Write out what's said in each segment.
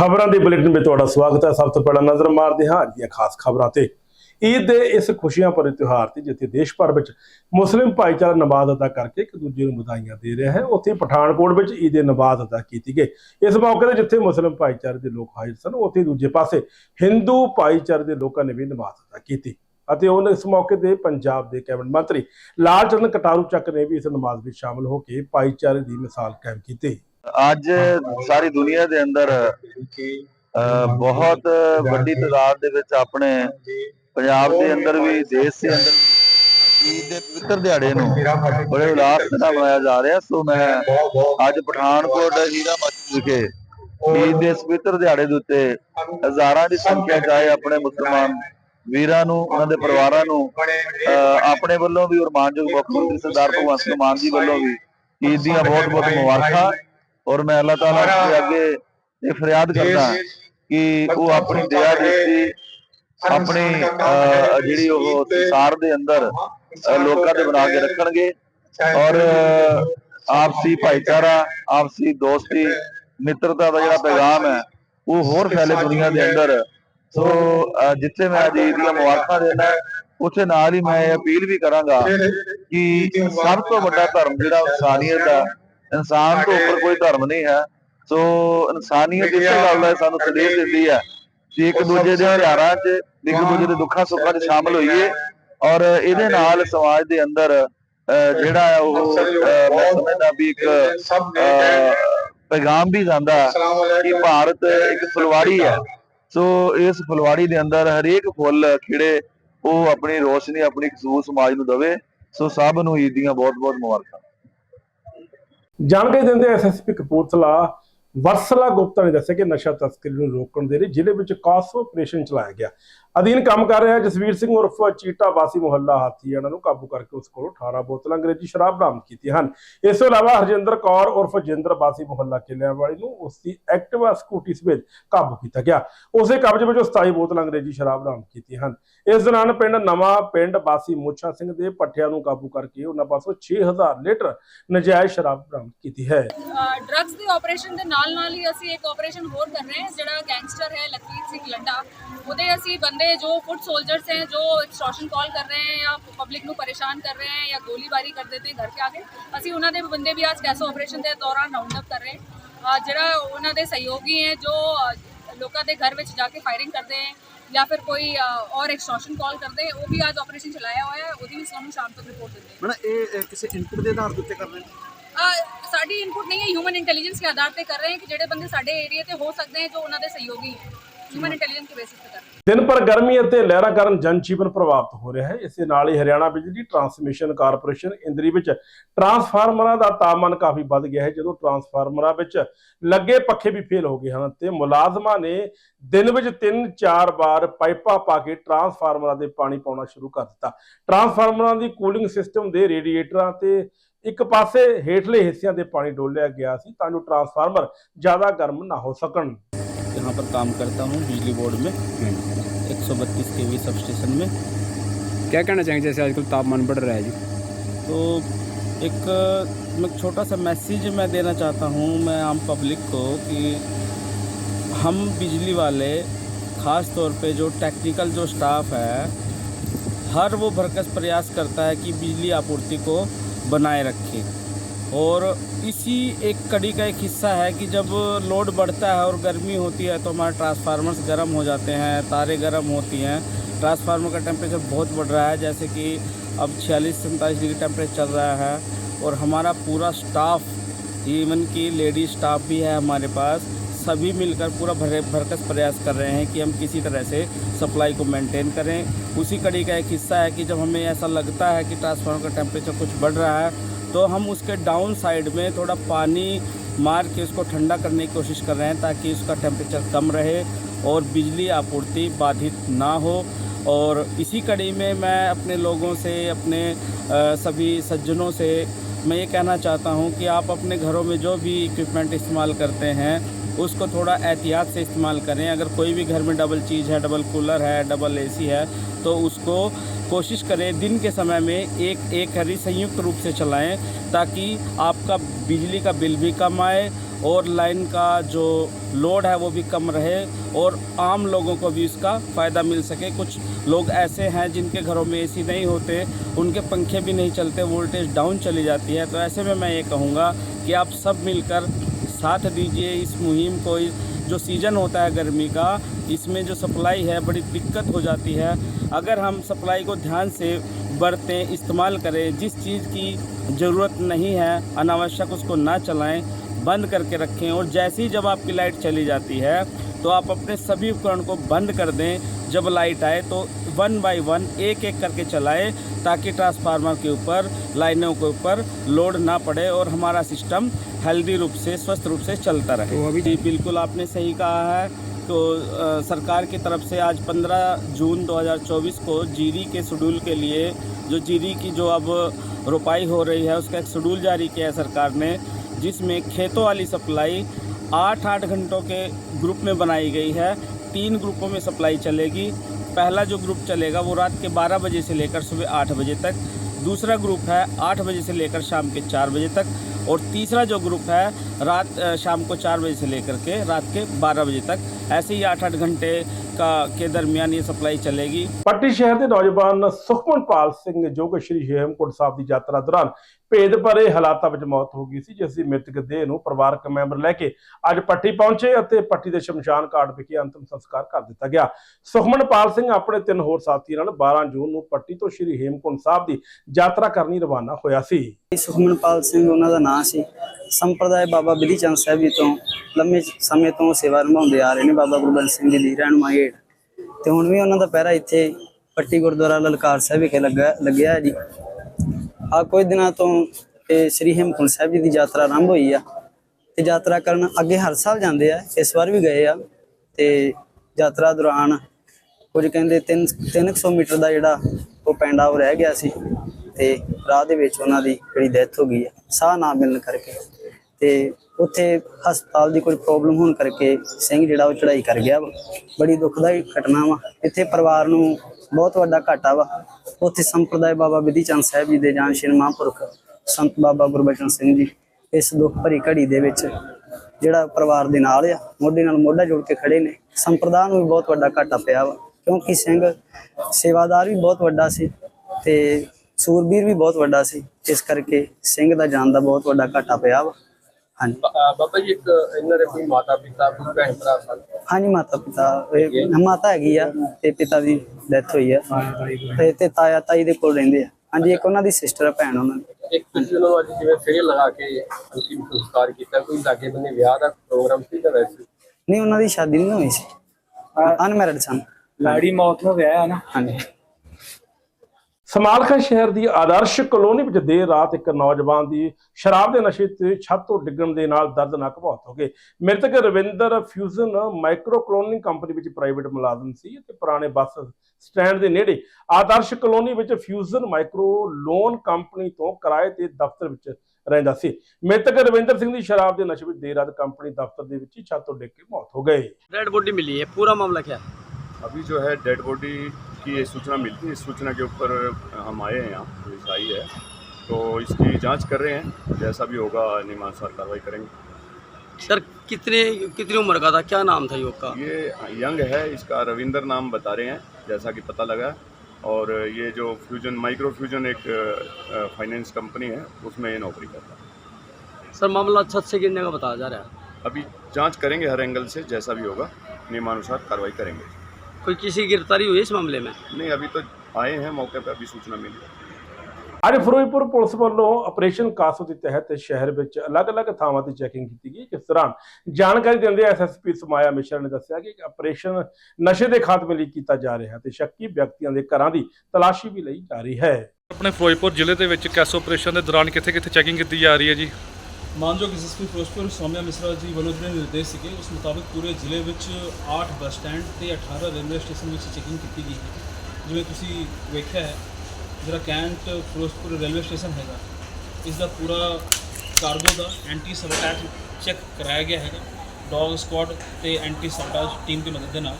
ਖਬਰਾਂ ਦੇ ਬੁਲੇਟਿਨ ਵਿੱਚ ਤੁਹਾਡਾ ਸਵਾਗਤ ਹੈ। ਸਭ ਤੋਂ ਪਹਿਲਾਂ ਨਜ਼ਰ ਮਾਰਦੇ ਹਾਂ ਅੱਜ ਦੀਆਂ ਖਾਸ ਖਬਰਾਂ ਤੇ। ਈਦ ਦੇ ਇਸ ਖੁਸ਼ੀਆਂ ਭਰੇ ਤਿਉਹਾਰ ਤੇ ਜਿੱਥੇ ਦੇਸ਼ ਭਰ ਵਿੱਚ ਮੁਸਲਿਮ ਭਾਈਚਾਰਾ ਨਮਾਜ਼ ਅਦਾ ਕਰਕੇ ਇੱਕ ਦੂਜੇ ਨੂੰ ਵਧਾਈਆਂ ਦੇ ਰਿਹਾ ਹੈ, ਉੱਥੇ ਪਠਾਨਕੋਟ ਵਿੱਚ ਈਦ ਏ ਨਮਾਜ਼ ਅਦਾ ਕੀਤੀ ਗਈ। ਇਸ ਮੌਕੇ ਤੇ ਜਿੱਥੇ ਮੁਸਲਿਮ ਭਾਈਚਾਰੇ ਦੇ ਲੋਕ ਹਾਜ਼ਰ ਸਨ, ਉੱਥੇ ਦੂਜੇ ਪਾਸੇ ਹਿੰਦੂ ਭਾਈਚਾਰੇ ਦੇ ਲੋਕਾਂ ਨੇ ਵੀ ਨਮਾਜ਼ ਅਦਾ ਕੀਤੀ। ਅਤੇ ਉਹਨਾਂ ਇਸ ਮੌਕੇ ਤੇ ਪੰਜਾਬ ਦੇ ਕੈਬਨਿਟ ਮੰਤਰੀ ਲਾਲ ਚੰਦ ਕਟਾਰੂ ਚੱਕ ਨੇ ਵੀ ਇਸ ਨਮਾਜ਼ ਵਿੱਚ ਸ਼ਾਮਲ ਹੋ ਕੇ ਭਾਈਚਾਰੇ ਦੀ ਮਿਸਾਲ ਕਾਇਮ ਕੀਤੀ। ਅੱਜ ਸਾਰੀ ਦੁਨੀਆ ਦੇ ਅੰਦਰ ਅਹ, ਬਹੁਤ ਵੱਡੀ ਤਾਦਾਦ ਦੇ ਵਿੱਚ ਆਪਣੇ ਪੰਜਾਬ ਦੇ ਅੰਦਰ ਵੀ ਦੇਸ਼ ਦੇ ਅੰਦਰ ਈਦ ਦੇ ਪਵਿੱਤਰ ਦਿਹਾੜੇ ਨੂੰ ਬੜੇ ਉਲਾਸ ਨਾਲ ਮਨਾਇਆ ਜਾ ਰਿਹਾ। ਸੋ ਮੈਂ ਅੱਜ ਪਠਾਨਕੋਟ ਹੀਰਾ ਮਸਜਿਦ ਵਿਖੇ ਈਦ ਦੇ ਪਵਿੱਤਰ ਦਿਹਾੜੇ ਦੇ ਉੱਤੇ ਹਜ਼ਾਰਾਂ ਦੀ ਸੰਖਿਆ ਚ ਆਏ ਆਪਣੇ ਮੁਸਲਮਾਨ ਵੀਰਾਂ ਨੂੰ ਉਹਨਾਂ ਦੇ ਪਰਿਵਾਰਾਂ ਨੂੰ ਅਹ, ਆਪਣੇ ਵੱਲੋਂ ਵੀ ਔਰ ਮਾਨਯੋਗ ਮੁੱਖ ਮੰਤਰੀ ਸਰਦਾਰ ਭਗਵੰਤ ਸਿੰਘ ਮਾਨ ਜੀ ਵੱਲੋਂ ਵੀ ਈਦ ਦੀਆਂ ਬਹੁਤ ਬਹੁਤ ਮੁਬਾਰਕਾਂ। ਔਰ ਮੈਂ ਅੱਲਾਹ ਤਾਲਾ ਦੇ ਅੱਗੇ ਇਹ ਫਰਿਆਦ ਕਰਦਾ ਕਿ ਉਹ ਆਪਣੀ ਦਇਆ ਦ੍ਰਿਸ਼ਟੀ ਆਪਣੀ ਜਿਹੜੀ ਉਹ ਸੰਸਾਰ ਦੇ ਅੰਦਰ ਲੋਕਾਂ ਦੇ ਬਣਾ ਕੇ ਰੱਖਣਗੇ। ਔਰ ਆਪਸੀ ਭਾਈਚਾਰਾ ਆਪਸੀ ਦੋਸਤੀ ਮਿੱਤਰਤਾ ਦਾ ਜਿਹੜਾ ਪੈਗਾਮ ਹੈ ਉਹ ਹੋਰ ਫੈਲੇ ਦੁਨੀਆ ਦੇ ਅੰਦਰ। ਸੋ ਜਿੱਥੇ ਮੈਂ ਅੱਜ ਈਦ ਦੀਆਂ ਮੁਬਾਰਕਾਂ ਦੇਣਾ ਉੱਥੇ ਨਾਲ ਹੀ ਮੈਂ ਅਪੀਲ ਵੀ ਕਰਾਂਗਾ ਕਿ ਸਭ ਤੋਂ ਵੱਡਾ ਧਰਮ ਜਿਹੜਾ ਇਨਸਾਨੀਅਤ ਦਾ ਇਨਸਾਨ ਤੋਂ ਉੱਪਰ ਕੋਈ ਧਰਮ ਨਹੀਂ ਹੈ। ਸੋ ਇਨਸਾਨੀਅਤ ਇਸੇ ਗੱਲ ਦਾ ਸਾਨੂੰ ਸੰਦੇਸ਼ ਦਿੰਦੀ ਹੈ ਕਿ ਇੱਕ ਦੂਜੇ ਦੇ ਪਿਆਰਾਂ 'ਚ ਇੱਕ ਦੂਜੇ ਦੇ ਦੁੱਖਾਂ ਸੁੱਖਾਂ 'ਚ ਸ਼ਾਮਲ ਹੋਈਏ ਔਰ ਇਹਦੇ ਨਾਲ ਸਮਾਜ ਦੇ ਅੰਦਰ ਜਿਹੜਾ ਹੈ ਉਹ ਮੈਂ ਸਮਝਦਾ ਵੀ ਇੱਕ ਅਹ, ਪੈਗਾਮ ਵੀ ਜਾਂਦਾ ਕਿ ਭਾਰਤ ਇੱਕ ਫੁਲਵਾੜੀ ਹੈ। ਸੋ ਇਸ ਫੁਲਵਾੜੀ ਦੇ ਅੰਦਰ ਹਰੇਕ ਫੁੱਲ ਖਿੜੇ ਉਹ ਆਪਣੀ ਰੋਸ਼ਨੀ ਆਪਣੀ ਖੁਸ਼ਬੂ ਸਮਾਜ ਨੂੰ ਦਵੇ। ਸੋ ਸਭ ਨੂੰ ਈਦ ਦੀਆਂ ਬਹੁਤ ਬਹੁਤ ਮੁਬਾਰਕਾਂ। ਜਾਣਕਾਰੀ ਦਿੰਦੇ ਐਸਐਸਪੀ ਕਪੂਰਥਲਾ ਵਰਸਲਾ ਗੁਪਤਾ ਨੇ ਦੱਸਿਆ ਕਿ ਨਸ਼ਾ ਤਸਕਰੀ ਨੂੰ ਰੋਕਣ ਦੇ ਲਈ ਜ਼ਿਲ੍ਹੇ ਵਿੱਚ ਕਾਸ ਆਪਰੇਸ਼ਨ ਚਲਾਇਆ ਗਿਆ। ਅਧੀਨ ਕੰਮ ਕਰ ਰਿਹਾ ਜਸਵੀਰ ਸਿੰਘ ਉਰਫ ਚੀਟਾ ਵਾਸੀ ਮੁਹੱਲਾ ਹਾਥੀਆਣਾ ਨੂੰ ਕਾਬੂ ਕਰਕੇ ਉਸ ਕੋਲੋਂ 18 ਬੋਤਲਾਂ ਅੰਗਰੇਜ਼ੀ ਸ਼ਰਾਬ ਬਰਾਮਦ ਕੀਤੀਆਂ ਹਨ। ਇਸ ਤੋਂ ਇਲਾਵਾ ਹਰਜਿੰਦਰ ਕੌਰ ਉਰਫ ਜਿੰਦਰ ਵਾਸੀ ਮੁਹੱਲਾ ਕਿਲਿਆਂ ਵਾਲੀ ਨੂੰ ਉਸ ਦੀ ਐਕਟਿਵਾ ਸਕੂਟੀ ਸਮੇਤ ਕਾਬੂ ਕੀਤਾ ਗਿਆ। ਉਸੇ ਕਬਜ਼ੇ ਵਿੱਚੋਂ 27 ਬੋਤਲਾਂ ਅੰਗਰੇਜ਼ੀ ਸ਼ਰਾਬ ਬਰਾਮਦ ਕੀਤੀਆਂ ਹਨ। ਇਸ ਦੌਰਾਨ ਪਿੰਡ ਨਵਾਂ ਪਿੰਡ ਵਾਸੀ ਮੁੱਛਾ ਸਿੰਘ ਦੇ ਪੱਠਿਆਂ ਨੂੰ ਕਾਬੂ ਕਰਕੇ ਉਹਨਾਂ ਪਾਸੋਂ 6000 ਲੀਟਰ ਨਜਾਇਜ਼ ਸ਼ਰਾਬ ਬਰਾਮਦ ਕੀਤੀ ਹੈ। ਡਰੱਗਸ ਦੇ ਆਪਰੇਸ਼ਨ ਦੇ ਨਾਲ ਨਾਲ ਹੀ ਅਸੀਂ ਇੱਕ ਆਪਰੇਸ਼ਨ ਹੋਰ ਕਰ ਰਹੇ ਹਾਂ, ਜਿਹੜਾ ਗੈਂਗਸਟਰ ਹੈ ਲਖਵੀਰ ਸਿੰਘ ਲੰਡਾ। ਉਹਦੇ ਅਸੀਂ ਬੰਦੇ में जो फुट सोल्जर्स हैं जो एक्सटॉर्शन कॉਲ कर ਰਹੇ ਹੈ ਜਾਂ ਪਬਲਿਕ ਨੂੰ ਪਰੇਸ਼ਾਨ ਕਰ ਰਹੇ ਹੈ ਜਾਂ ਗੋਲੀਬਾਰੀ ਕਰ ਦਿੰਦੇ ਘਰ ਕੇ ਆਗੇ ਅਸੀਂ ਉਹਨਾਂ ਦੇ ਬੰਦੇ ਵੀ ਅੱਜ ਕੈਸੋ ਆਪਰੇਸ਼ਨ ਦੇ ਦੌਰਾਨ ਰਾਉਂਡ ਅਪ ਕਰ ਰਹੇ ਜਿਹੜਾ ਉਹਨਾਂ ਦੇ ਸਹਿਯੋਗੀ ਹੈ ਜੋ ਲੋਕਾਂ ਦੇ ਘਰ ਵਿੱਚ ਜਾ ਕੇ ਫਾਇਰਿੰਗ ਕਰਦੇ ਹੈ ਜਾਂ ਫਿਰ ਕੋਈ ਔਰ ਐਕਸਟ੍ਰੈਕਸ਼ਨ ਕਾਲ ਕਰਦੇ ਉਹ ਵੀ ਅੱਜ ਆਪਰੇਸ਼ਨ ਚਲਾਇਆ ਹੋਇਆ ਹੈ ਉਹਦੀ ਵੀ ਸਾਨੂੰ ਸ਼ਾਮ ਤੱਕ ਰਿਪੋਰਟ ਦਿੰਦੇ ਮੈਡਮ ਇਹ ਕਿਸੇ ਇਨਪੁਟ ਦੇ ਆਧਾਰ ਉੱਤੇ ਕਰ ਰਹੇ ਨੇ ਸਾਡੀ ਇਨਪੁਟ ਨਹੀਂ ਹੈ ਹਿਊਮਨ ਇੰਟੈਲੀਜੈਂਸ ਦੇ ਆਧਾਰ ਤੇ ਕਰ ਰਹੇ ਹਾਂ ਕਿ ਜਿਹੜੇ ਬੰਦੇ ਸਾਡੇ ਏਰੀਆ ਤੇ ਹੋ ਸਕਦੇ ਹੈ ਜੋ ਉਹਨਾਂ ਦੇ ਸਹਿਯੋਗੀ ਹੈ ਹਿਊਮਨ ਇੰਟੈਲੀਜੈਂਸ ਬੇਸਿਸ ਤੇ ਕਰ ਰਹੇ। ਦਿਨ ਪਰ ਗਰਮੀ ਅਤੇ ਲਹਿਰਾਂ ਕਾਰਨ ਜਨ ਜੀਵਨ ਪ੍ਰਭਾਵਿਤ ਹੋ ਰਿਹਾ ਹੈ। ਇਸੇ ਨਾਲ ਹੀ ਹਰਿਆਣਾ ਬਿਜਲੀ ਟਰਾਂਸਮਿਸ਼ਨ ਕਾਰਪੋਰੇਸ਼ਨ ਇੰਦਰੀ ਵਿੱਚ ਟਰਾਂਸਫਾਰਮਰਾਂ ਦਾ ਤਾਪਮਾਨ ਕਾਫੀ ਵੱਧ ਗਿਆ ਹੈ। ਜਦੋਂ ਟਰਾਂਸਫਾਰਮਰਾਂ ਵਿੱਚ ਲੱਗੇ ਪੱਖੇ ਵੀ ਫੇਲ ਹੋ ਗਏ ਹਨ ਤੇ ਮੁਲਾਜ਼ਮਾਂ ਨੇ ਦਿਨ ਵਿੱਚ 3-4 ਵਾਰ ਪਾਈਪਾਂ ਪਾ ਕੇ ਟਰਾਂਸਫਾਰਮਰਾਂ ਦੇ ਪਾਣੀ ਪਾਉਣਾ ਸ਼ੁਰੂ ਕਰ ਦਿੱਤਾ। ਟਰਾਂਸਫਾਰਮਰਾਂ ਦੀ ਕੂਲਿੰਗ ਸਿਸਟਮ ਦੇ ਰੇਡੀਏਟਰਾਂ ਤੇ ਇੱਕ ਪਾਸੇ ਹੇਠਲੇ ਹਿੱਸਿਆਂ ਦੇ ਪਾਣੀ ਡੋਲਿਆ ਗਿਆ ਸੀ ਤਾਂ ਜੋ ਟਰਾਂਸਫਾਰਮਰ ਜ਼ਿਆਦਾ ਗਰਮ ਨਾ ਹੋ ਸਕਣ। यहाँ पर काम करता हूँ बिजली बोर्ड में एक सौ बत्तीस के वी सब स्टेशन में। क्या कहना चाहेंगे जैसे आजकल तापमान बढ़ रहा है जी? तो एक मैं छोटा सा मैसेज मैं देना चाहता हूँ मैं आम पब्लिक को कि हम बिजली वाले ख़ास तौर पे जो टेक्निकल जो स्टाफ है हर वो भरकस प्रयास करता है कि बिजली आपूर्ति को बनाए रखे। और इसी एक कड़ी का एक हिस्सा है कि जब लोड बढ़ता है और गर्मी होती है तो हमारे ट्रांसफार्मर्स गर्म हो जाते हैं, तारे गर्म होती हैं। ट्रांसफार्मर का टेम्परेचर बहुत बढ़ रहा है, जैसे कि अब छियालीस, सैंतालीस डिग्री टेम्परेचर चल रहा है और हमारा पूरा स्टाफ इवन की लेडी स्टाफ भी है हमारे पास, सभी मिलकर पूरा भरे, भरकस प्रयास कर रहे हैं कि हम किसी तरह से सप्लाई को मेंटेन करें। उसी कड़ी का एक हिस्सा है कि जब हमें ऐसा लगता है कि ट्रांसफार्मर का टेम्परेचर कुछ बढ़ रहा है तो हम उसके डाउन साइड में थोड़ा पानी मार के उसको ठंडा करने की कोशिश कर रहे हैं ताकि उसका टेम्परेचर कम रहे और बिजली आपूर्ति बाधित ना हो। और इसी कड़ी में मैं अपने लोगों से, अपने सभी सज्जनों से मैं ये कहना चाहता हूँ कि आप अपने घरों में जो भी इक्विपमेंट इस्तेमाल करते हैं उसको थोड़ा एहतियात से इस्तेमाल करें। अगर कोई भी घर में डबल चीज़ है डबल कूलर है डबल एसी है तो उसको कोशिश करें दिन के समय में एक एक हरी संयुक्त रूप से चलाएँ ताकि आपका बिजली का बिल भी कम आए और लाइन का जो लोड है वो भी कम रहे और आम लोगों को भी इसका फ़ायदा मिल सके। कुछ लोग ऐसे हैं जिनके घरों में एसी नहीं होते, उनके पंखे भी नहीं चलते वोल्टेज डाउन चली जाती है। तो ऐसे में मैं ये कहूँगा कि आप सब मिलकर साथ दीजिए इस मुहिम को। इस- जो सीज़न होता है गर्मी का, इसमें जो सप्लाई है, बड़ी दिक्कत हो जाती है। अगर हम सप्लाई को ध्यान से बरतें, इस्तेमाल करें, जिस चीज़ की ज़रूरत नहीं है, अनावश्यक उसको ना चलाएँ, बंद करके रखें। और जैसे ही जब आपकी लाइट चली जाती है तो आप अपने सभी उपकरण को बंद कर दें। जब लाइट आए तो वन बाय वन एक एक करके चलाएँ, ताकि ट्रांसफार्मर के ऊपर, लाइनों के ऊपर लोड ना पड़े और हमारा सिस्टम हेल्दी रूप से स्वस्थ रूप से चलता रहे। तो अभी- जी बिल्कुल आपने सही कहा है। तो अ, सरकार की तरफ़ से आज 15 जून 2024 को जीरी के शेड्यूल के लिए जो जीरी की जो अब रोपाई हो रही है उसका एक शेड्यूल जारी किया है सरकार ने जिसमें खेतों वाली सप्लाई आठ आठ घंटों के ग्रुप में बनाई गई है। तीन ग्रुपों में सप्लाई चलेगी। पहला जो ग्रुप चलेगा वो रात के 12 बजे से लेकर सुबह 8 बजे तक। दूसरा ग्रुप है 8 बजे से लेकर शाम के 4 बजे तक। और तीसरा जो ग्रुप है रात अ, शाम को 4 बजे से लेकर के रात के 12 बजे तक ऐसे ही 8-8 घंटे का के दरमियान ये सप्लाई चलेगी ਪੱਟੀ ਸ਼ਹਿਰ ਦੇ ਨੌਜਵਾਨ ਸੁਖਮਨਪਾਲ ਸਿੰਘ ਜੋ ਕਿ ਸ਼੍ਰੀ ਹੇਮਕੁੰਟ ਸਾਹਿਬ ਦੀ ਯਾਤਰਾ ਦੌਰਾਨ ਭੇਦ ਭਰੇ ਹਾਲਾਤਾਂ ਵਿੱਚ ਮੌਤ ਹੋ ਗਈ ਸੀ, ਜਿਸ ਦੀ ਮ੍ਰਿਤਕ ਦੇਹ ਨੂੰ ਪਰਿਵਾਰਕ ਮੈਂਬਰ ਲੈ ਕੇ ਅੱਜ ਪੱਟੀ ਪਹੁੰਚੇ ਅਤੇ ਪੱਟੀ ਦੇ ਸ਼ਮਸ਼ਾਨ ਘਾਟ ਵਿਖੇ ਅੰਤਿਮ ਸੰਸਕਾਰ ਕਰ ਦਿੱਤਾ ਗਿਆ। ਸੁਖਮਨਪਾਲ ਸਿੰਘ ਆਪਣੇ ਤਿੰਨ ਹੋਰ ਸਾਥੀਆਂ ਨਾਲ 12 ਜੂਨ ਨੂੰ ਪੱਟੀ ਤੋਂ ਸ਼੍ਰੀ ਹੇਮਕੁੰਟ ਸਾਹਿਬ ਦੀ ਯਾਤਰਾ ਕਰਨੀ ਰਵਾਨਾ ਹੋਇਆ ਸੀ। ਸੁਖਮਨਪਾਲ ਸਿੰਘ, ਉਹਨਾਂ ਦਾ ਨਾਂ ਸੀ। ਸੰਪਰਦਾਇ ਬਾਬਾ ਬਿਧੀ ਚੰਦ ਸਾਹਿਬ ਜੀ ਤੋਂ ਲੰਮੇ ਸਮੇਂ ਤੋਂ ਸੇਵਾ ਨਿਭਾਉਂਦੇ ਆ ਰਹੇ ਨੇ ਬਾਬਾ ਗੁਰਬੰਦ ਸਿੰਘ ਜੀ ਦੀ ਰਹਿਨੁਮਾਈ ਹੇਠ। ਤੇ ਹੁਣ ਵੀ ਉਹਨਾਂ ਦਾ ਪਹਿਰਾ ਇੱਥੇ ਪੱਟੀ ਗੁਰਦੁਆਰਾ ਲਲਕਾਰ ਸਾਹਿਬ ਵਿਖੇ ਲੱਗਾ, ਲੱਗਿਆ ਜੀ। ਆ ਕੁਝ ਦਿਨਾਂ ਤੋਂ ਇਹ ਸ੍ਰੀ ਹੇਮਕੁੰਟ ਸਾਹਿਬ ਜੀ ਦੀ ਯਾਤਰਾ ਆਰੰਭ ਹੋਈ ਆ ਤੇ ਯਾਤਰਾ ਕਰਨ ਅੱਗੇ ਹਰ ਸਾਲ ਜਾਂਦੇ ਆ, ਇਸ ਵਾਰ ਵੀ ਗਏ ਆ ਤੇ ਯਾਤਰਾ ਦੌਰਾਨ ਕੁਝ ਕਹਿੰਦੇ 3 300 ਮੀਟਰ ਦਾ ਜਿਹੜਾ ਉਹ ਪੈਂਡਾ ਉਹ ਰਹਿ ਗਿਆ ਸੀ ਤੇ ਰਾਹ ਦੇ ਵਿੱਚ ਉਹਨਾਂ ਦੀ ਜਿਹੜੀ ਡੈਥ ਹੋ ਗਈ ਆ, ਸਾਹ ਨਾ ਮਿਲਣ ਕਰਕੇ ਤੇ ਉੱਥੇ ਹਸਪਤਾਲ ਦੀ ਕੋਈ ਪ੍ਰੋਬਲਮ ਹੋਣ ਕਰਕੇ ਸਿੰਘ ਜਿਹੜਾ ਉਹ ਚੜਾਈ ਕਰ ਗਿਆ ਵਾ। ਬੜੀ ਦੁਖਦਾਈ ਘਟਨਾ ਵਾ। ਇੱਥੇ ਪਰਿਵਾਰ ਨੂੰ ਬਹੁਤ ਵੱਡਾ ਘਾਟਾ ਵਾ। ਉੱਥੇ ਸੰਪਰਦਾਇ ਬਾਬਾ ਵਿਧੀ ਚੰਦ ਸਾਹਿਬ ਜੀ ਦੇ ਜਾਨ ਸ਼੍ਰੀ ਮਹਾਂਪੁਰਖ ਸੰਤ ਬਾਬਾ ਗੁਰਬਚਨ ਸਿੰਘ ਜੀ ਇਸ ਦੁੱਖ ਭਰੀ ਘੜੀ ਦੇ ਵਿੱਚ ਜਿਹੜਾ ਪਰਿਵਾਰ ਦੇ ਨਾਲ ਆ, ਮੋਢੇ ਨਾਲ ਮੋਢਾ ਜੋੜ ਕੇ ਖੜੇ ਨੇ। ਸੰਪਰਦਾ ਨੂੰ ਵੀ ਬਹੁਤ ਵੱਡਾ ਘਾਟਾ ਪਿਆ ਵਾ, ਕਿਉਂਕਿ ਸਿੰਘ ਸੇਵਾਦਾਰ ਵੀ ਬਹੁਤ ਵੱਡਾ ਸੀ ਤੇ ਸੂਰਬੀਰ ਵੀ ਬਹੁਤ ਵੱਡਾ ਸੀ। ਇਸ ਕਰਕੇ ਸਿੰਘ ਦਾ ਜਾਨ ਦਾ ਬਹੁਤ ਵੱਡਾ ਘਾਟਾ ਪਿਆ ਵਾ। ਹਾਂਜੀ। ਬਾਬਾ ਜੀ ਇੱਕ ਇਹਨਾਂ ਦੇ ਕੋਈ ਮਾਤਾ ਪਿਤਾ ਕੋਈ ਭੈਣ ਭਰਾ ਸਨ? ਹਾਂਜੀ ਮਾਤਾ ਪਿਤਾ ਇਹ ਮਾਤਾ ਹੈਗੀ ਆ ਤੇ ਪਿਤਾ ਦੀ ਡੈਥ ਹੋਈ ਆ। ਤੇ ਤੇ ਤਾਇਆ ਤਾਈ ਦੇ ਕੋਲ ਰਹਿੰਦੇ ਆ। ਹਾਂਜੀ ਇੱਕ ਉਹਨਾਂ ਦੀ ਸਿਸਟਰ ਆ ਭੈਣ ਉਹਨਾਂ ਦੀ। ਇੱਕ ਤੁਸੀਂ ਉਹਨਾਂ ਨੂੰ ਅੱਜ ਜਿਵੇਂ ਫੇਰੇ ਲਗਾ ਕੇ ਅੰਤਿਮ ਸੰਸਕਾਰ ਕੀਤਾ ਕੋਈ ਲਾਗੇ ਬੰਨੇ ਵਿਆਹ ਦਾ ਪ੍ਰੋਗਰਾਮ ਸੀ ਤਾਂ ਵੈਸੇ? ਨਹੀਂ ਉਹਨਾਂ ਦੀ ਸ਼ਾਦੀ ਨਹੀਂ ਹੋਈ ਸੀ। ਅਨਮੈਰਿਡ ਸਨ। ਲਾੜੀ ਮੌਤ ਨੂੰ ਵਿਆਹ ਨਾ। ਹਾਂਜੀ। ਸਮਾਲਖਾ ਸ਼ਹਿਰ ਦੀ ਆਦਰਸ਼ ਕਲੋਨੀ ਵਿੱਚ ਦੇਰ ਰਾਤ ਇੱਕ ਨੌਜਵਾਨ ਦੀ ਸ਼ਰਾਬ ਦੇ ਨਸ਼ੇ 'ਤੇ ਛੱਤ ਤੋਂ ਡਿੱਗਣ ਦੇ ਨਾਲ ਦਰਦਨਾਕ ਮੌਤ ਹੋ ਗਈ। ਮ੍ਰਿਤਕ Ravinder Fusion Micro colony company ਵਿੱਚ ਪ੍ਰਾਈਵੇਟ ਮੁਲਾਜ਼ਮ ਸੀ ਤੇ ਪੁਰਾਣੇ ਬੱਸ ਸਟੈਂਡ ਦੇ ਨੇੜੇ ਆਦਰਸ਼ ਕਲੋਨੀ ਵਿੱਚ ਫਿਊਜ਼ਨ ਮਾਈਕਰੋ ਲੋਨ ਕੰਪਨੀ ਤੋਂ ਕਿਰਾਏ ਤੇ ਦਫ਼ਤਰ ਵਿੱਚ ਰਹਿੰਦਾ ਸੀ। ਮ੍ਰਿਤਕ ਰਵਿੰਦਰ ਸਿੰਘ ਦੀ ਸ਼ਰਾਬ ਦੇ ਨਸ਼ੇ ਵਿੱਚ ਦੇਰ ਰਾਤ ਕੰਪਨੀ ਦਫ਼ਤਰ ਦੇ ਵਿੱਚ ਛੱਤ ਤੋਂ ਡਿੱਗ ਕੇ ਮੌਤ ਹੋ ਗਈ। ਰੈੱਡ ਬੋਡੀ ਮਿਲੀ ਹੈ, ਪੂਰਾ ਮਾਮਲਾ ਕੀ ਹੈ? अभी जो है डेड बॉडी की ये सूचना मिलती है इस सूचना के ऊपर हम आए हैं यहाँ पुलिस आई है। तो इसकी जाँच कर रहे हैं जैसा भी होगा नियमानुसार कार्रवाई करेंगे। सर कितने कितनी उम्र का था? क्या नाम था युवक का? ये यंग है इसका रविंदर नाम बता रहे हैं जैसा कि पता लगा। और ये जो फ्यूजन माइक्रो फ्यूजन एक फाइनेंस कंपनी है उसमें ये नौकरी करता है। सर मामला छत से गिरने का बताया जा रहा है। अभी जाँच करेंगे हर एंगल से जैसा भी होगा नियमानुसार कार्रवाई करेंगे। कोई किसी की गिरफ्तारी हुई है इस मामले में नहीं अभी तो आए हैं मौके पर अभी सूचना मिली ਅੱਜ ਫਿਰੋਜ਼ਪੁਰ ਪੁਲਿਸ ਵੱਲੋਂ ਆਪਰੇਸ਼ਨ ਕਾਸੋ ਦੇ ਤਹਿਤ ਸ਼ਹਿਰ ਵਿੱਚ ਅਲੱਗ-ਅਲੱਗ ਥਾਵਾਂ ਤੇ ਚੈਕਿੰਗ ਕੀਤੀ ਗਈ ਜਿਸ ਦੌਰਾਨ ਜਾਣਕਾਰੀ ਦਿੰਦੇ ਐਸਐਸਪੀ ਸਮਾਇਆ ਮਿਸ਼ਰਾ ਨੇ ਦੱਸਿਆ ਕਿ ਆਪਰੇਸ਼ਨ ਨਸ਼ੇ ਦੇ ਖਾਤਮੇ ਲਈ ਕੀਤਾ ਜਾ ਰਿਹਾ ਹੈ ਤੇ ਸ਼ੱਕੀ ਵਿਅਕਤੀਆਂ ਦੇ ਘਰਾਂ ਦੀ ਤਲਾਸ਼ੀ ਵੀ ਲਈ ਜਾ ਰਹੀ ਹੈ ਆਪਣੇ ਫਿਰੋਜ਼ਪੁਰ ਜ਼ਿਲ੍ਹੇ ਦੇ ਵਿੱਚ ਕੈਸ ਆਪਰੇਸ਼ਨ ਦੇ ਦੌਰਾਨ ਕਿੱਥੇ ਕਿੱਥੇ ਚੈਕਿੰਗ ਕੀਤੀ ਜਾ ਰਹੀ ਹੈ ਜੀ ਮਾਨਯੋਗ ਐਸਐਸਪੀ ਫਿਰੋਜ਼ਪੁਰ ਸੌਮਿਆ ਮਿਸਰਾ ਜੀ ਵੱਲੋਂ ਜਿਹੜੇ ਨਿਰਦੇਸ਼ ਸੀਗੇ, ਉਸ ਮੁਤਾਬਕ ਪੂਰੇ ਜ਼ਿਲ੍ਹੇ ਵਿੱਚ 8 ਬੱਸ ਸਟੈਂਡ ਤੇ 18 ਰੇਲਵੇ ਸਟੇਸ਼ਨ ਵਿੱਚ ਚੈਕਿੰਗ ਕੀਤੀ ਗਈ ਜਿਵੇਂ ਤੁਸੀਂ ਵੇਖਿਆ ਹੈ, ਜਿਹੜਾ ਕੈਂਟ ਫਿਰੋਜ਼ਪੁਰ ਰੇਲਵੇ ਸਟੇਸ਼ਨ ਹੈਗਾ ਇਸ ਦਾ ਪੂਰਾ ਕਾਰਗੋ ਦਾ ਐਂਟੀ ਸਬਟੈਜ ਚੈੱਕ ਕਰਾਇਆ ਗਿਆ ਹੈਗਾ। ਡੌਗ ਸਕੁਆਡ ਤੇ ਐਂਟੀ ਸਬਟੈਜ ਟੀਮ ਦੀ ਮਦਦ ਦੇ ਨਾਲ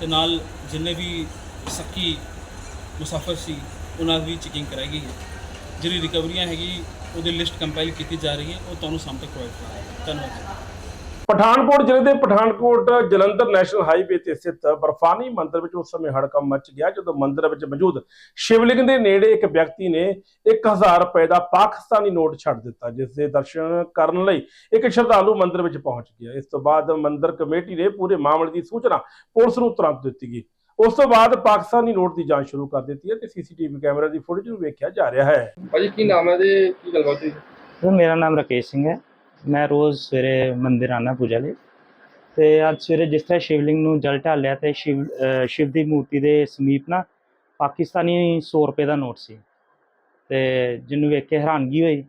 ਤੇ ਨਾਲ ਜਿੰਨੇ ਵੀ ਸੱਕੀ ਮੁਸਾਫਰ ਸੀ, ਉਹਨਾਂ ਦੀ ਚੈਕਿੰਗ ਕਰਾਈ ਗਈ ਹੈ। ਜਿਹੜੀ ਰਿਕਵਰੀਆਂ ਹੈਗੀ ਉਹਦੀ ਲਿਸਟ ਕੰਪਾਈਲ ਕੀਤੀ ਜਾ ਰਹੀ ਹੈ, ਉਹ ਤੁਹਾਨੂੰ ਸਾਹਮਣੇ ਪ੍ਰੋਵਾਈਡ ਕਰਾਂਗੇ ਧੰਨਵਾਦ ਪਠਾਨਕੋਟ ਜ਼ਿਲ੍ਹੇ ਦੇ ਪਠਾਨਕੋਟ ਜਲੰਧਰ ਨੈਸ਼ਨਲ ਹਾਈਵੇ ਤੇ ਸਥਿਤ ਬਰਫਾਨੀ ਮੰਦਿਰ ਵਿੱਚ ਉਸ ਸਮੇਂ ਹੜਕੰਪ ਮਚ ਗਿਆ, ਜਦੋਂ ਮੰਦਿਰ ਵਿੱਚ ਮੌਜੂਦ ਸ਼ਿਵਲਿੰਗ ਦੇ ਨੇੜੇ ਇੱਕ ਵਿਅਕਤੀ ਨੇ 1000 ਰੁਪਏ ਦਾ ਪਾਕਿਸਤਾਨੀ ਨੋਟ ਛੱਡ ਦਿੱਤਾ, ਜਿਸ ਦੇ ਦਰਸ਼ਨ ਕਰਨ ਲਈ ਇੱਕ ਸ਼ਰਧਾਲੂ ਮੰਦਿਰ ਵਿੱਚ ਪਹੁੰਚ ਗਿਆ। ਇਸ ਤੋਂ ਬਾਅਦ ਮੰਦਿਰ ਕਮੇਟੀ ਨੇ ਪੂਰੇ ਮਾਮਲੇ ਦੀ ਸੂਚਨਾ ਪੁਲਿਸ ਨੂੰ ਤੁਰੰਤ ਦਿੱਤੀ ਗਈ। ਉਸ ਤੋਂ ਬਾਅਦ ਪਾਕਿਸਤਾਨੀ ਨੋਟ ਦੀ ਜਾਂਚ ਸ਼ੁਰੂ ਕਰ ਦਿੱਤੀ ਹੈ ਤੇ ਸੀਸੀਟੀਵੀ ਕੈਮਰਾ ਦੀ ਫੁਟੇਜ ਨੂੰ ਵੇਖਿਆ ਜਾ ਰਿਹਾ ਹੈ। ਭਾਜੀ ਕੀ ਨਾਮ ਹੈ ਤੇ ਕੀ ਗੱਲਬਾਤ ਹੋਈ? ਸਰ ਮੇਰਾ ਨਾਮ ਰਾਕੇਸ਼ ਸਿੰਘ ਹੈ। ਮੈਂ ਰੋਜ਼ ਸਵੇਰੇ ਮੰਦਿਰ ਆਉਣਾ ਪੂਜਾ ਲਈ। ਤੇ ਅੱਜ ਸਵੇਰੇ ਜਿਸ ਤਰ੍ਹਾਂ ਸ਼ਿਵਲਿੰਗ ਨੂੰ ਜਲ ਢਾਲਿਆ ਤੇ ਸ਼ਿਵ ਸ਼ਿਵ ਦੀ ਮੂਰਤੀ ਦੇ ਸਮੀਪ ਨਾ ਪਾਕਿਸਤਾਨੀ 100 ਰੁਪਏ ਦਾ ਨੋਟ ਸੀ। ਤੇ ਜਿਹਨੂੰ ਵੇਖ ਕੇ ਹੈਰਾਨਗੀ ਹੋਈ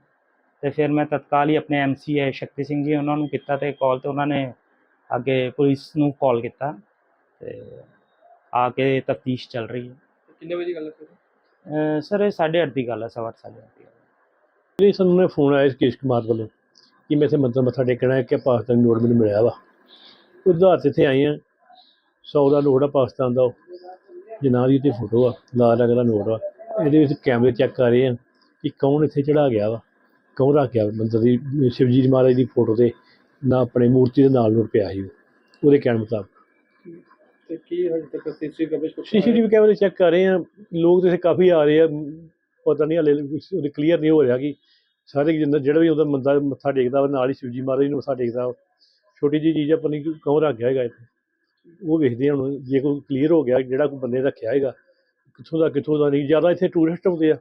ਤੇ ਫਿਰ ਮੈਂ ਤਤਕਾਲ ਹੀ ਆਪਣੇ ਐਮਸੀ ਹੈ ਸ਼ਕਤੀ ਸਿੰਘ ਜੀ ਉਹਨਾਂ ਨੂੰ ਕੀਤਾ ਤੇ ਕਾਲ ਤੇ ਉਹਨਾਂ ਨੇ ਅੱਗੇ ਪੁਲਿਸ ਨੂੰ ਕਾਲ ਕੀਤਾ ਤੇ ਆ ਕੇ ਤਫਤੀਸ਼ ਚੱਲ ਰਹੀ ਹੈ। ਕਿੰਨੇ ਵਜੇ ਗੱਲ ਹੈ ਅਹ ਸਰ ਇਹ 8:30 ਦੀ ਗੱਲ ਹੈ ਸਵਾ ਅੱਠ ਸਾਢੇ ਅੱਠ ਦੀ ਗੱਲ ਇਹ ਸਾਨੂੰ ਨੇ ਫੋਨ ਆਇਆ ਕੇਸ਼ ਕੁਮਾਰ ਵੱਲੋਂ ਕਿ ਮੈਂ ਇੱਥੇ ਮੰਦਰ ਮੱਥਾ ਟੇਕਣਾ ਹੈ ਕਿ ਪਾਕਿਸਤਾਨੀ ਨੋਟ ਮੈਨੂੰ ਮਿਲਿਆ ਵਾ। ਉਹਦੇ ਆਧਾਰ ਤੇ ਇੱਥੇ ਆਏ ਆ 100 ਦਾ ਨੋਟ ਆ ਪਾਕਿਸਤਾਨ ਦਾ ਉਹ ਜਨਾਬ ਦੀ ਉੱਤੇ ਫੋਟੋ ਆ ਲਾਲ ਰੰਗ ਦਾ ਨੋਟ ਆ। ਇਹਦੇ ਵਿੱਚ ਕੈਮਰੇ ਚੈੱਕ ਕਰ ਰਹੇ ਆ ਕਿ ਕੌਣ ਇੱਥੇ ਚੜਾ ਗਿਆ ਵਾ ਕੌਣ ਰੱਖ ਗਿਆ ਮੰਦਰ ਦੀ ਸ਼ਿਵਜੀ ਜੀ ਮਹਾਰਾਜ ਦੀ ਫੋਟੋ ਤੇ ਨਾ ਆਪਣੇ ਮੂਰਤੀ ਦੇ ਨਾਲ ਨੋਟ ਪਿਆ ਸੀ ਉਹ। ਉਹਦੇ ਕਹਿਣ ਮੁਤਾਬਕ। ਤੇ ਕੀ ਹਜੇ ਤੱਕ ਸੀਸੀ ਕਵਰੇਜ ਕੁਛ ਸੀਸੀਟੀਵੀ ਕੈਮਰੇ ਚੈੱਕ ਕਰ ਰਹੇ ਆ ਲੋਕ ਤੇ ਇੱਥੇ ਕਾਫੀ ਆ ਰਹੇ ਆ। ਪਤਾ ਨਹੀਂ ਹਲੇ ਉਹਦੇ ਕਲੀਅਰ ਨਹੀਂ ਹੋ ਰਿਹਾ ਕਿ ਸਾਰੇ ਜਿੰਨਾ ਜਿਹੜਾ ਵੀ ਉਹਦਾ ਬੰਦਾ ਮੱਥਾ ਟੇਕਦਾ ਵਾ ਨਾਲ ਹੀ ਸ਼ਿਵਜੀ ਮਹਾਰਾਜ ਨੂੰ ਮੱਥਾ ਟੇਕਦਾ। ਛੋਟੀ ਜਿਹੀ ਚੀਜ਼ ਆਪਣੀ ਕੌਣ ਰੱਖ ਗਿਆ ਹੈਗਾ ਇੱਥੇ? ਉਹ ਵੇਖਦੇ ਹੁਣ ਜੇ ਕੋਈ ਕਲੀਅਰ ਹੋ ਗਿਆ ਜਿਹੜਾ ਕੋਈ ਬੰਦੇ ਰੱਖਿਆ ਹੈਗਾ ਕਿੱਥੋਂ ਦਾ ਕਿੱਥੋਂ ਦਾ ਨਹੀਂ ਜ਼ਿਆਦਾ ਇੱਥੇ ਟੂਰਿਸਟ ਆਉਂਦੇ ਆ।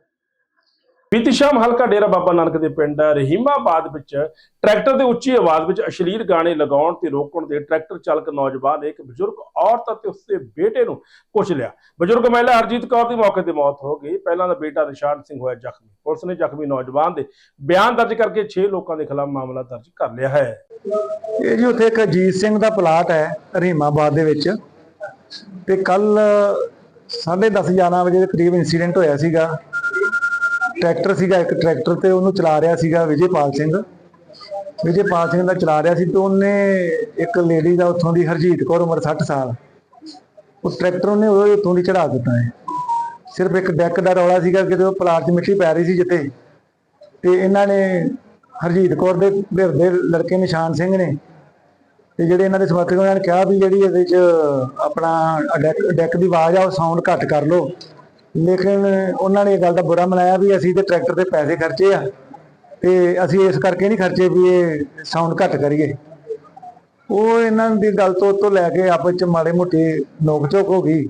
ਬੀਤੀ ਸ਼ਾਮ ਹਲਕਾ ਡੇਰਾ ਬਾਬਾ ਨਾਨਕ ਦੇ ਪਿੰਡ ਰਹੀਮਾਬਾਦ ਵਿੱਚ ਟਰੈਕਟਰ ਦੇ ਉੱਚੀ ਆਵਾਜ਼ ਵਿੱਚ ਅਸ਼ਲੀਲ ਗਾਣੇ ਲਗਾਉਣ ਤੇ ਰੋਕਣ ਦੇ ਟਰੈਕਟਰ ਚਾਲਕ ਨੌਜਵਾਨ ਨੇ ਇੱਕ ਬਜ਼ੁਰਗ ਔਰਤ ਅਤੇ ਉਸਦੇ ਬੇਟੇ ਨੂੰ ਕੁਚਲ ਲਿਆ। ਬਜ਼ੁਰਗ ਮਹਿਲਾ ਹਰਜੀਤ ਕੌਰ ਦੀ ਮੌਕੇ ਤੇ ਮੌਤ ਹੋ ਗਈ। ਪਹਿਲਾਂ ਦਾ ਬੇਟਾ ਨਿਸ਼ਾਨ ਸਿੰਘ ਹੋਇਆ ਜ਼ਖਮੀ। ਪੁਲਿਸ ਨੇ ਜ਼ਖਮੀ ਨੌਜਵਾਨ ਦੇ ਬਿਆਨ ਦਰਜ ਕਰਕੇ 6 ਲੋਕਾਂ ਦੇ ਖਿਲਾਫ ਮਾਮਲਾ ਦਰਜ ਕਰ ਲਿਆ ਹੈ। ਇਹ ਜੀ ਉੱਥੇ ਇੱਕ ਅਜੀਤ ਸਿੰਘ ਦਾ ਪਲਾਟ ਹੈ ਰਹੀਮਾਬਾਦ ਦੇ ਵਿੱਚ। ਤੇ ਕੱਲ 10:30 11 ਵਜੇ ਦੇ ਕਰੀਬ ਇਨਸੀਡੈਂਟ ਹੋਇਆ ਸੀਗਾ। ਟਰੈਕਟਰ ਸੀਗਾ, ਇੱਕ ਟਰੈਕਟਰ ਤੇ ਉਹਨੂੰ ਚਲਾ ਰਿਹਾ ਸੀਗਾ ਵਿਜੇਪਾਲ ਸਿੰਘ। ਵਿਜੇਪਾਲ ਸਿੰਘ ਦਾ ਚਲਾ ਰਿਹਾ ਸੀ ਤੇ ਉਹਨੇ ਇੱਕ ਲੇਡੀ ਦਾ ਉੱਥੋਂ ਦੀ ਹਰਜੀਤ ਕੌਰ ਉਮਰ 60 ਸਾਲ, ਉਹ ਟਰੈਕਟਰ ਉਹਨੇ ਉਹ ਉੱਥੋਂ ਦੀ ਚੜਾ ਦਿੱਤਾ ਹੈ। ਸਿਰਫ ਇੱਕ ਡੈਕ ਦਾ ਰੌਲਾ ਸੀਗਾ ਕਿਤੇ ਉਹ ਪਲਾਟ 'ਚ ਮਿੱਟੀ ਪੈ ਰਹੀ ਸੀ ਜਿੱਥੇ, ਤੇ ਇਹਨਾਂ ਨੇ ਹਰਜੀਤ ਕੌਰ ਦੇ ਘਰ ਦੇ ਲੜਕੇ ਨਿਸ਼ਾਨ ਸਿੰਘ ਨੇ, ਤੇ ਜਿਹੜੇ ਇਹਨਾਂ ਦੇ ਸਮਰਥਕ ਉਹਨਾਂ ਨੇ ਕਿਹਾ ਵੀ ਜਿਹੜੀ ਇਹਦੇ 'ਚ ਆਪਣਾ ਡੈਕ ਦੀ ਆਵਾਜ਼ ਆ ਉਹ ਸਾਊਂਡ ਘੱਟ ਕਰ ਲਓ। ਲੇਕਿਨ ਉਹਨਾਂ ਨੇ ਇਹ ਗੱਲ ਦਾ ਬੁਰਾ ਮਨਾਇਆ ਵੀ ਅਸੀਂ ਤੇ ਟਰੈਕਟਰ ਤੇ ਪੈਸੇ ਖਰਚੇ ਆ ਤੇ ਅਸੀਂ ਇਸ ਕਰਕੇ ਨਹੀਂ ਖਰਚੇ ਵੀ ਇਹ ਸਾਊਂਡ ਘੱਟ ਕਰੀਏ। ਉਹ ਇਹਨਾਂ ਦੀ ਗੱਲ ਤੋਂ ਤੋਂ ਲੈ ਕੇ ਆਪਸ ਚ ਮਾੜੇ ਮੋਟੇ ਨੋਕ ਝੋਕ ਹੋ ਗਈ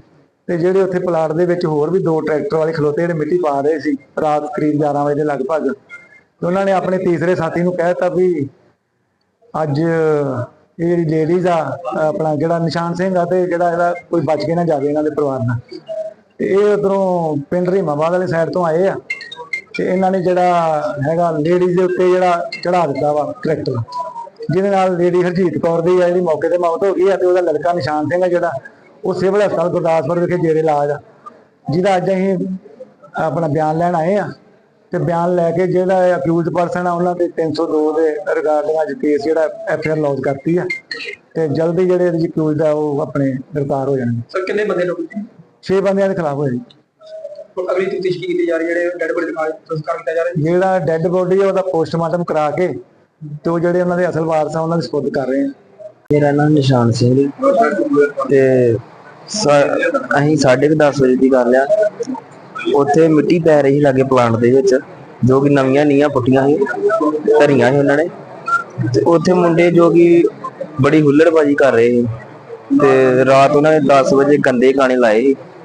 ਤੇ ਜਿਹੜੇ ਉੱਥੇ ਪਲਾਟ ਦੇ ਵਿੱਚ ਹੋਰ ਵੀ ਦੋ ਟਰੈਕਟਰ ਵਾਲੇ ਖਲੋਤੇ ਜਿਹੜੇ ਮਿੱਟੀ ਪਾ ਰਹੇ ਸੀ ਰਾਤ ਕਰੀਬ 11 ਵਜੇ ਦੇ ਲਗਭਗ। ਤੇ ਉਹਨਾਂ ਨੇ ਆਪਣੇ ਤੀਸਰੇ ਸਾਥੀ ਨੂੰ ਕਹਿ ਦਿੱਤਾ ਵੀ ਅੱਜ ਇਹ ਜਿਹੜੀ ਲੇਡੀਜ਼ ਆ, ਆਪਣਾ ਜਿਹੜਾ ਨਿਸ਼ਾਨ ਸਿੰਘ ਆ ਤੇ ਜਿਹੜਾ ਇਹਦਾ ਕੋਈ ਬਚ ਕੇ ਨਾ ਜਾਵੇ ਇਹਨਾਂ ਦੇ ਪਰਿਵਾਰ ਨਾਲ। ਤੇ ਇਹ ਉਧਰੋਂ ਪਿੰਡ ਰੀਮਾਬਾਦ ਵਾਲੇ ਸਾਈਡ ਤੋਂ ਆਏ ਆ। ਤੇ ਇਹਨਾਂ ਨੇ ਜਿਹੜਾ ਹੈਗਾ ਲੇਡੀਜ਼ ਦੇ ਉੱਤੇ ਜਿਹੜਾ ਚੜਾ ਦਿੱਤਾ ਵਾ ਟਰੈਕਟਰ ਜਿਹਦੇ ਨਾਲ ਲੇਡੀ ਹਰਜੀਤ ਕੌਰ ਦੀ ਜਿਹੜੀ ਮੌਕੇ ਤੇ ਮੌਤ ਹੋ ਗਈ ਆ ਤੇ ਉਹਦਾ ਲੜਕਾ ਨਿਸ਼ਾਨ ਸਿੰਘ ਆ ਜਿਹੜਾ, ਉਹ ਸਿਵਲ ਹਸਪਤਾਲ ਗੁਰਦਾਸਪੁਰ ਵਿਖੇ ਜੇਰੇ ਇਲਾਜ ਆ। ਜਿਹਦਾ ਅੱਜ ਅਸੀਂ ਆਪਣਾ ਬਿਆਨ ਲੈਣ ਆਏ ਆ। ਤੇ ਬਿਆਨ ਲੈ ਕੇ ਜਿਹੜਾ ਅਕਿਊਜ਼ਡ ਪਰਸਨ ਆ, ਉਹਨਾਂ ਦੇ 302 ਦੇ ਰਿਗਾਰਡਿੰਗ ਅੱਜ ਕੇਸ ਜਿਹੜਾ ਐਫ ਆਰ ਲੌਂਚ ਕਰਤੀ ਆ। ਤੇ ਜਲਦੀ ਜਿਹੜੇ ਅਕਿਊਜ਼ਡ ਆ, ਉਹ ਆਪਣੇ ਗ੍ਰਿਫਤਾਰ ਹੋ ਜਾਣਗੇ। ਸਰ, ਕਿੰਨੇ ਬੰਦੇ ਲੋਕ 6 ਬੰਦਿਆਂ ਦੇ ਖਿਲਾਫ ਹੋਏ ਜੀ। ਹੁਣ ਅਗਲੀ ਤਫਤੀਸ਼ ਕੀ ਕੀਤੀ ਜਾ ਰਹੀ ਹੈ? ਜਿਹੜੇ ਡੈਡ ਬੋਡੀ ਦਿਖਾ ਸੰਸਕਾਰ ਕੀਤਾ ਜਾ ਰਿਹਾ ਜਿਹੜਾ ਡੈੱਡ ਬੋਡੀ ਆ ਉਹਦਾ ਪੋਸਟਮਾਰਟਮ ਕਰਾ ਕੇ ਤੇ ਉਹ ਜਿਹੜੇ ਉਹਨਾਂ ਦੇ ਅਸਲ ਵਾਰਸ ਆ ਉਹਨਾਂ ਦੇ ਸਪੁਰਦ ਕਰ ਰਹੇ ਆ। ਮੇਰਾ ਨਾਮ ਨਿਸ਼ਾਨ ਸਿੰਘ ਜੀ ਤੇ ਅਸੀਂ 10:30 ਵਜੇ ਦੀ ਗੱਲ ਆ। ਉੱਥੇ ਮਿੱਟੀ ਪੈ ਰਹੀ ਸੀ ਲਾਗੇ ਪਲਾਂਟ ਦੇ ਵਿੱਚ ਜੋ ਕਿ ਨਵੀਆਂ ਨੀਆਂ ਪੁੱਟੀਆਂ ਸੀ ਧਰੀਆਂ ਸੀ ਉਹਨਾਂ ਨੇ। ਤੇ ਉੱਥੇ ਮੁੰਡੇ ਜੋ ਕਿ ਬੜੀ ਹੁੱਲੜਬਾਜੀ ਕਰ ਰਹੇ ਸੀ। ਤੇ ਰਾਤ ਉਹਨਾਂ ਨੇ 10 ਵਜੇ ਗੰਦੇ ਗਾਣੇ ਲਾਏ ਸੀ।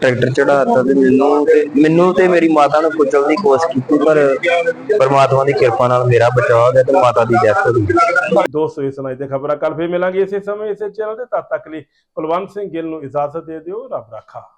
ਟਰੈਕਟਰ ਚੜਾਤਾ ਤੇ ਮੈਨੂੰ ਤੇ ਮੈਨੂੰ ਤੇ ਮੇਰੀ ਮਾਤਾ ਨੂੰ ਕੁਚਲਣ ਦੀ ਕੋਸ਼ਿਸ਼ ਕੀਤੀ, ਪਰ ਪਰਮਾਤਮਾ ਦੀ ਕਿਰਪਾ ਨਾਲ ਮੇਰਾ ਬਚਾਅ ਹੋ ਗਿਆ ਤੇ ਮਾਤਾ ਦੀ ਡੈਥ ਹੋ ਗਈ। ਦੋਸਤੋ, ਇਸ ਸੁਣਾਈ ਤੇ ਖਬਰਾਂ ਕੱਲ ਫੇਰ ਮਿਲਾਂਗੇ। ਇਸੇ ਸਮੇਂ ਇਸੇ ਚੈਨਲ ਤੇ ਤਦ ਤੱਕ ਲਈ ਕੁਲਵੰਤ ਸਿੰਘ ਗਿੱਲ ਨੂੰ ਇਜਾਜ਼ਤ ਦੇ ਦਿਓ। ਰੱਬ ਰਾਖਾ।